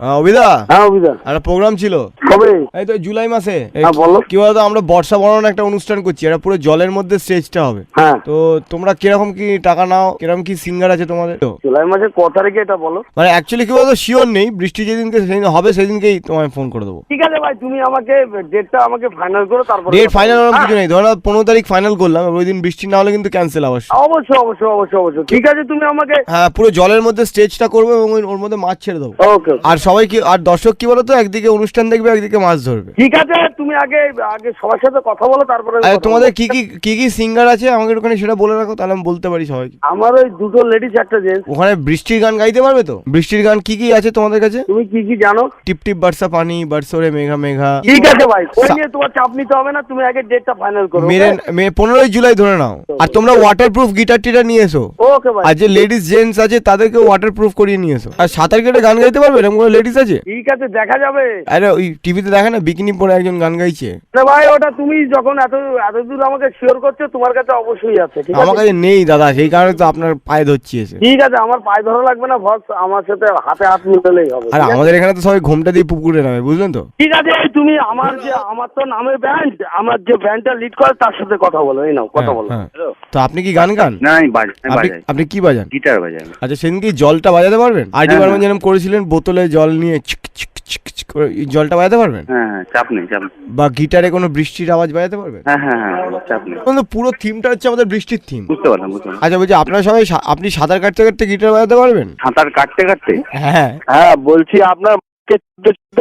আহ, অভিদা। হ্যাঁ অভিদা। একটা প্রোগ্রাম ছিল। কবে? এই তো জুলাই মাসে। হ্যাঁ, বলো। কি বলতো আমরা বর্ষা বরণ একটা অনুষ্ঠান করছি এটা পুরো জলের মধ্যে স্টেজটা হবে। হ্যাঁ। তো তোমরা কীরকম কি টাকা নাও কীরকম কি সিঙ্গার আছে তোমাদের? জুলাই মাসে ক তারিখে এটা বলো? মানে অ্যাকচুয়ালি কি বলতো শিওর নেই বৃষ্টি যেদিনকে সেদিন হবে সেদিনকেই তোমায় ফোন করে দেবো। ঠিক আছে ভাই তুমি আমাকে ডেটটা আমাকে ফাইনাল করো তারপরে ডেট ফাইনাল বলব। কিছু নেই ধরো পনেরো তারিখ ফাইনাল করলাম ওই দিন বৃষ্টি না হলে কিন্তু ক্যান্সেল অবশ্যই হ্যাঁ, অবশ্যই অবশ্যই অবশ্যই অবশ্যই। ঠিক আছে তুমি আমাকে হ্যাঁ পুরো জলের মধ্যে স্টেজটা করব এবং ওর মধ্যে মাছ ছেড়ে দেবো। ওকে আর সবাই কি আর দর্শক কি বলতো? একদিকে অনুষ্ঠান দেখবে একদিকে মাছ ধরবে। ঠিক আছে তুমি আগে আগে সবার সাথে কথা বলো তারপরে তোমাদের কি কি কি কি সিঙ্গার আছে? আমাকে ওখানে সেটা বলে রাখো তাহলে আমি বলতে পারি সবাইকে। আমার ওই দুটো লেডিস একটা জেন্টস ওখানে বৃষ্টির গান গাইতে পারবে তো? বৃষ্টির গান কি কি আছে তোমাদের কাছে? তুমি কি কি জানো? টিপ টিপ বর্ষা পানি বর্ষরে মেঘা মেঘা। ঠিক আছে ভাই ওই নিয়ে তোমার চাপ নিতে হবে না তুমি আগে ডেটটা ফাইনাল করো মেরে মে পনেরোই জুলাই ধরে নাও। আর তোমরা ওয়াটার প্রুফ গিটার টিটার নিয়ে এসো। ওকে ভাই। আর যে লেডিস জেন্টস আছে তাদেরকে ওয়াটার প্রুফ করিয়ে নিয়ে এসো। আর সাঁতার কেটে গান গাইতে পারবে? এরকম লেডিস আছে? ঠিক আছে দেখা যাবে। আরে ওই টিভিতে দেখে না বিকিনি পরে একজন গান গাইছে? না ভাই ওটা তুমি যখন এত এত দূর আমাকে শিওর করছ তোমার কাছে অবশ্যই আছে ঠিক আমার কাছে নেই দাদা সেই কারণে তো আপনার পায়ে ধরছি এসে। ঠিক আছে আমার পায়ে ধরা লাগবে না বস আমার সাথে হাতে হাত মিলালেই হবে আর আমাদের এখানে তো সবাই ঘোমটা দিয়ে পুকুরে নামে বুঝলেন তো? ঠিক আছে তুমি আমার যে আমার তো নামে ব্যান্ড আমার যে ব্যান্ডটা লিড করে তার সাথে কথা বলো এই নাও কথা হ্যাঁ, বলো। হ্যাঁ। তো আপনি কি গান গান? না আমি আপনি বাজাই। আপনি কি বাজান? গিটার বাজাই আচ্ছা সেদিন কি জলটা বাজাতে পারবেন? আইডি হ্যাঁ, বার্মান যেরকম করেছিলেন বোতলে জল নিয়ে চিক চিক চিক চিক করে এই জলটা বাজাতে পারবেন? হ্যাঁ হ্যাঁ চাপ নেই চাপ নেই। বা গিটারে কোনো বৃষ্টির আওয়াজ বাজাতে পারবেন? হ্যাঁ হ্যাঁ হ্যাঁ চাপ নেই। পুরো থিমটা হচ্ছে আমাদের বৃষ্টির থিম। বুঝতে পারলাম বুঝতে পারলাম। আচ্ছা বলছি আপনার সবাই সা- আপনি সাঁতার কাটতে কাটতে গিটার বাজাতে পারবেন? সাঁতার কাটতে কাটতে? হ্যাঁ। হ্যাঁ বলছি আপনার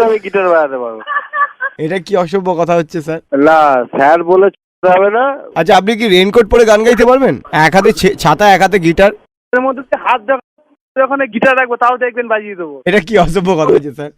আমি গিটার বাজাতে পারব। এটা কি অসভ্য কথা হচ্ছে স্যার? না স্যার বলে হবে না। আচ্ছা আপনি কি রেনকোট পরে গান গাইতে পারবেন? এক হাতে ছে- ছাতা এক হাতে গিটার? এর মধ্যে হাত যখন গিটার রাখব তাও দেখবেন বাজিয়ে দেবো। এটা কি অসভ্য কথা হচ্ছে স্যার?